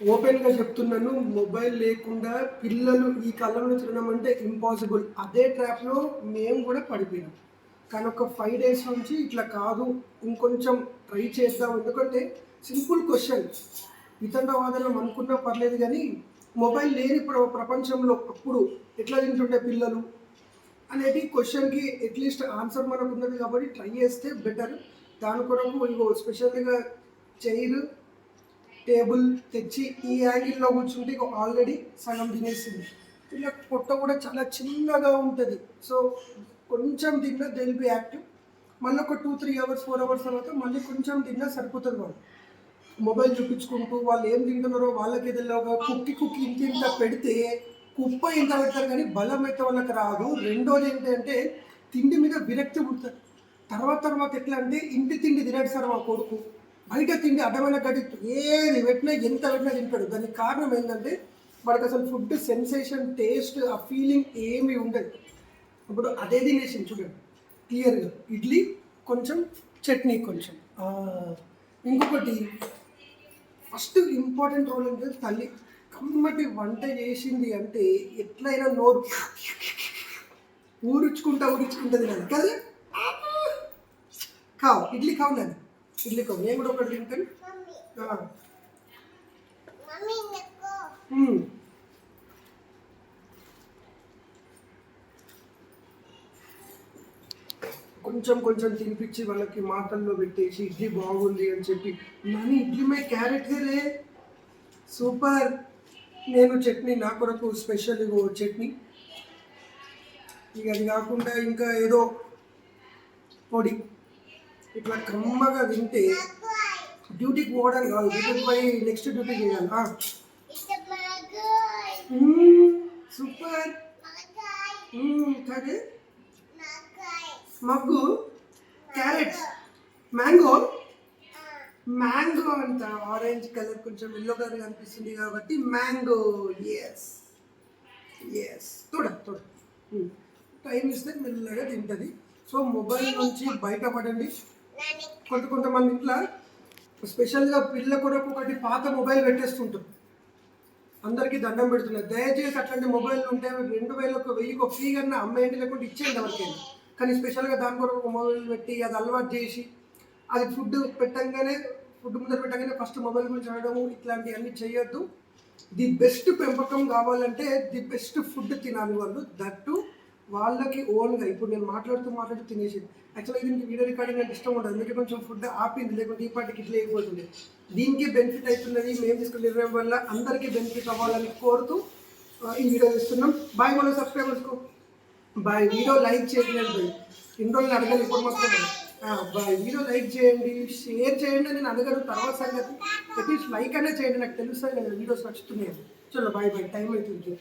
ఓపెన్గా చెప్తున్నాను మొబైల్ లేకుండా పిల్లలు ఈ కాలంలో తినడం అంటే ఇంపాసిబుల్. అదే ట్రాప్లో మేము కూడా పడిపోయినాం. కానీ ఒక ఫైవ్ డేస్ నుంచి ఇట్లా కాదు ఇంకొంచెం ట్రై చేద్దాం ఎందుకంటే సింపుల్ క్వశ్చన్. వితండవాదనం అనుకున్నా పర్లేదు కానీ మొబైల్ లేని ప్రపంచంలో అప్పుడు ఎట్లా తింటుండే పిల్లలు అనేది క్వశ్చన్కి అట్లీస్ట్ ఆన్సర్ మనకు ఉన్నది కాబట్టి ట్రై చేస్తే బెటర్. దాని కొరకు ఇంకో స్పెషల్గా చైర్ టేబుల్ తెచ్చి ఈ యాంగిల్లో కూర్చుంటే ఇక ఆల్రెడీ సగం తినేసింది. ఇలా పొట్ట కూడా చాలా చిన్నగా ఉంటుంది. సో కొంచెం తిన్నా దిల్ బి యాక్టివ్ మళ్ళీ ఒక two three hours four hours తర్వాత మళ్ళీ కొంచెం తిన్నా సరిపోతుంది వాళ్ళు మొబైల్ చూపించుకుంటూ వాళ్ళు ఏం తింటున్నారో వాళ్ళకి తెలియగా కుక్కి కుక్కి ఇంత ఇంత పెడితే కుప్ప ఇంత పెడతారు కానీ బలం అయితే వాళ్ళకి రాదు. రెండోది ఏంటంటే తిండి మీద విరక్తి పుడుతుంది తర్వాత తర్వాత ఎట్లా అంటే ఇంటి తిండి తినడు సార్ మా కొడుకు. బయట తిండి అడ్డమైన గడి ఏది పెట్టినా ఎంత పెట్టినా తింటాడు. దానికి కారణం ఏంటంటే వాడికి అసలు ఫుడ్ సెన్సేషన్ టేస్ట్ ఆ ఫీలింగ్ ఏమీ ఉండదు. ఇప్పుడు అదే తినేసింది చూడండి. క్లియర్గా ఇడ్లీ కొంచెం చట్నీ కొంచెం. ఇంకొకటి ఫస్ట్ ఇంపార్టెంట్ రోల్ అంటే తల్లి కమ్మటి వంట చేసింది అంటే ఎట్లయినా నోరు ఊరుచుకుంటా ఊరుచుకుంటుంది తినాలి. కదా? కావు ఇడ్లీ కావు నేను ఇడ్లీ నేను కూడా ఒకటి తింటాను. కొంచెం కొంచెం తినిపించి వాళ్ళకి మాటల్లో పెట్టేసి ఇడ్లీ బాగుంది అని చెప్పి. నాని ఇడ్లీ మే క్యారెట్ రే సూపర్. నేను చట్నీ నా కొరకు స్పెషల్ చట్నీ. ఇక అది కాకుండా ఇంకా ఏదో పొడి. ఇట్లా క్రమంగా తింటే డ్యూటీకి పోవడానికి కాదు డ్యూటీకి పోయి నెక్స్ట్ డ్యూటీ చేయాలి. సూపర్. కాదే? మగ్గు. క్యారెట్స్. మ్యాంగో. మ్యాంగో అంట. ఆరెంజ్ కలర్ కొంచెం ఎల్లో కలర్ కనిపిస్తుంది కాబట్టి మ్యాంగో. ఎస్ ఎస్ చూడ చూడ టైం ఇస్తే మెల్లగా తింటుంది. సో మొబైల్ నుంచి బయటపడండి. కొంత కొంతమంది ఇంట్లో స్పెషల్గా పిల్ల కొరకు ఒకటి పాత మొబైల్ పెట్టేస్తుంటారు అందరికీ దండం పెడుతున్నారు దయచేసి అట్లాంటి మొబైల్ ఉంటే రెండు వేలకు వెయ్యికి ఫ్రీగా అమ్మేయండి లేకుంటే ఇచ్చేయండి ఎవరికైనా. కానీ స్పెషల్గా దాని కొరకు ఒక మొబైల్ పెట్టి అది అలవాటు చేసి అది ఫుడ్ పెట్టంగానే ఫుడ్ ముందర పెట్టగానే ఫస్ట్ మొబైల్ గురించి అడగడము ఇట్లాంటివన్నీ చేయొద్దు. ది బెస్ట్ పెంపకం కావాలంటే ది బెస్ట్ ఫుడ్ తినాలి వాళ్ళు. దట్టు వాళ్ళకి ఓన్గా ఇప్పుడు నేను మాట్లాడుతూ మాట్లాడుతూ తినేసింది. యాక్చువల్గా దీనికి వీడియో రికార్డింగ్ అంటే ఇష్టం ఉండదు. అందుకే కొంచెం ఫుడ్ ఆపింది లేకుంటే ఈ పాటికి ఇట్లా అయిపోతుంది. దీనికి బెనిఫిట్ అవుతున్నది మేము తీసుకుని నిర్ణయం వల్ల అందరికీ బెనిఫిట్ అవ్వాలని కోరుతూ ఈ వీడియో ఇస్తున్నాం బాయ్ మన సబ్స్క్రైబర్స్కు బాయ్ వీడియో లైక్ చేయండి బాయ్ ఇన్ని రోజులు అడగాలి ఇప్పుడు మొత్తం బాయ్ వీడియో లైక్ చేయండి షేర్ చేయండి నేను అడగను. తర్వాత సంగతి అట్లీస్ట్ లైక్ అనే చేయండి. నాకు తెలుస్తాయి కదా వీడియోస్ నచ్చుతున్నాయి. చలో బాయ్ బాయ్ టైం అవుతుంది